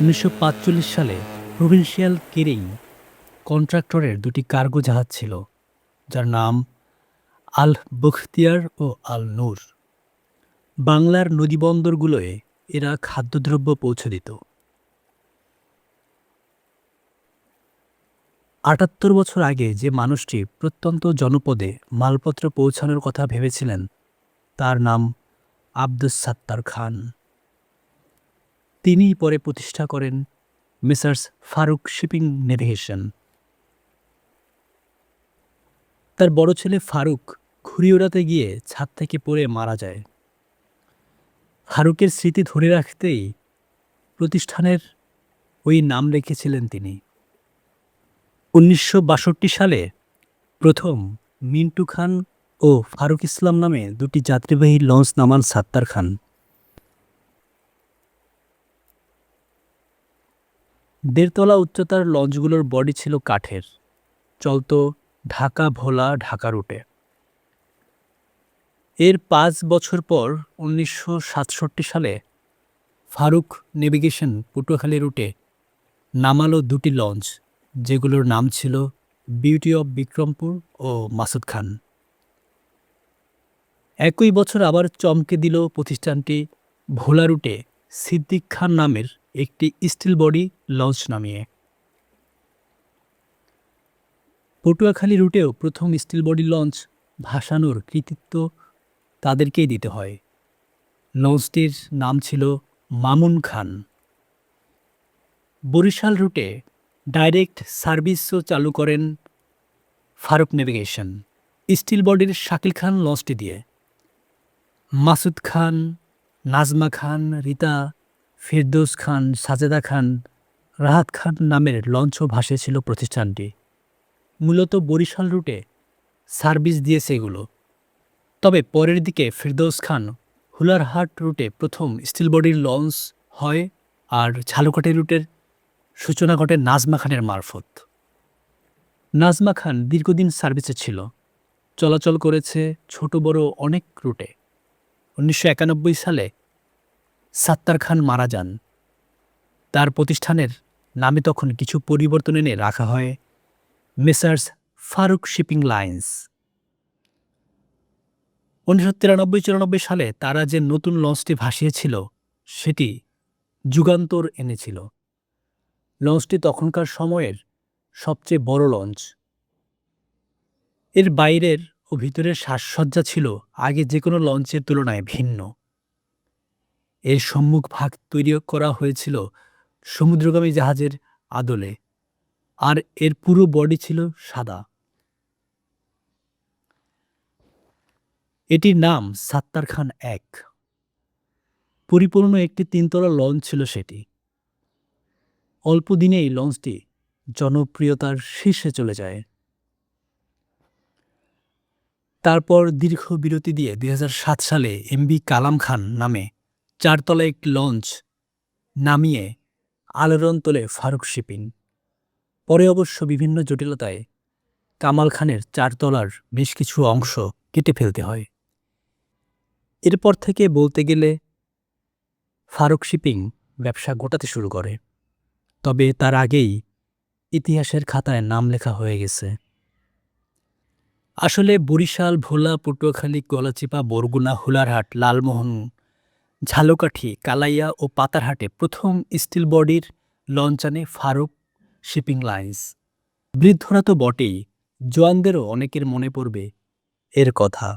উনিশশো সালে provincial caring কন্ট্রাক্টরের দুটি কার্গো জাহাজ ছিল, যার নাম আল বখতিয়ার ও আল নূর। বাংলার নদীবন্দরগুলোয় এরা খাদ্যদ্রব্য পৌঁছে দিত। আটাত্তর বছর আগে যে মানুষটি প্রত্যন্ত জনপদে মালপত্র পৌঁছানোর কথা ভেবেছিলেন, তার নাম আব্দুস সাত্তার খান। তিনিই পরে প্রতিষ্ঠা করেন মিসার্স ফারুক শিপিং নেভিগেশন। তার বড় ছেলে ফারুক ঘুড়ি ওড়াতে গিয়ে ছাদ থেকে পড়ে মারা যায়। ফারুকের স্মৃতি ধরে রাখতেই প্রতিষ্ঠানের ওই নাম রেখেছিলেন তিনি। উনিশশো বাষট্টি সালে প্রথম মিন্টু খান ও ফারুক ইসলাম নামে দুটি যাত্রীবাহী লঞ্চ নামান সাত্তার খান। দেড়তলা উচ্চতার লঞ্চগুলোর বডি ছিল কাঠের। চলত ঢাকা ভোলা ঢাকা রুটে। এর পাঁচ বছর পর উনিশশো সাতষট্টি সালে ফারুক নেভিগেশন পটুয়াখালী রুটে নামালো দুটি লঞ্চ, যেগুলোর নাম ছিল বিউটি অব বিক্রমপুর ও মাসুদ খান। একই বছর আবার চমকে দিল প্রতিষ্ঠানটি ভোলা রুটে। সিদ্দিক খান নামের একটি স্টিল বডি লঞ্চ নামিয়ে। পটুয়াখালী রুটেও প্রথম স্টিল বডি লঞ্চ ভাসানোর কৃতিত্ব তাদেরকেই দিতে হয়। লঞ্চটির নাম ছিল মামুন খান। বরিশাল রুটে ডাইরেক্ট সার্ভিসও চালু করেন ফারুক নেভিগেশন। স্টিল বডির শাকিল খান লঞ্চটি দিয়ে। মাসুদ খান নাজমা খান, রীতা, ফিরদৌস খান, সাজেদা খান, রাহাত খান নামের লঞ্চ লঞ্চও ছিল প্রতিষ্ঠানটি। মূলত বরিশাল রুটে সার্ভিস দিয়েছে এগুলো। তবে পরের দিকে ফিরদৌস খান হুলারহাট রুটে প্রথম স্টিল বডির লঞ্চ হয় আর ঝালকাঠি রুটের সূচনা ঘটে নাজমা খানের মারফত। নাজমা খান দীর্ঘদিন সার্ভিসে ছিল। চলাচল করেছে ছোট বড় অনেক রুটে। উনিশশো একানব্বই সালে সাত্তার খান মারা যান। তার প্রতিষ্ঠানের নামে তখন কিছু পরিবর্তন এনে রাখা হয় মেসার্স ফারুক শিপিং লাইন্স। উনিশশো তিরানব্বই চুরানব্বই সালে তারা যে নতুন লঞ্চটি ভাসিয়েছিল, সেটি যুগান্তর এনেছিল। লঞ্চটি তখনকার সময়ের সবচেয়ে বড় লঞ্চ। এর বাইরের ও ভিতরের সাজসজ্জা ছিল, আগে যে কোনো লঞ্চের তুলনায় ভিন্ন। এর সম্মুখ ভাগ তৈরি করা হয়েছিল সমুদ্রগামী জাহাজের আদলে, আর এর পুরো বডি ছিল সাদা। এটির নাম সাত্তার খান এক। পরিপূর্ণ একটি তিনতলা লঞ্চ ছিল সেটি। অল্প দিনেই লঞ্চটি জনপ্রিয়তার শীর্ষে চলে যায়। তারপর দীর্ঘ বিরতি দিয়ে দু হাজার সাত সালে এমবি কালাম খান নামে চারতলা একটি লঞ্চ নামিয়ে আলোড়ন তোলে ফারুক শিপিং পরে অবশ্য বিভিন্ন জটিলতায় কামাল খানের চারতলার বেশ কিছু অংশ কেটে ফেলতে হয়। এরপর থেকে বলতে গেলে ফারুক শিপিং ব্যবসা গোটাতে শুরু করে। তবে তার আগেই ইতিহাসের খাতায় নাম লেখা হয়ে গেছে। আসলে বরিশাল, ভোলা, পটুয়াখালী গলাচিপা বরগুনা, হুলারহাট, লালমোহন, ঝালকাঠি, কালাইয়া ও পাতারহাটে প্রথম স্টিল বডির লঞ্চানে ফারুক শিপিং লাইন্স। বৃদ্ধরা তো বটেই, জোয়ানদেরও অনেকের মনে পড়বে এর কথা।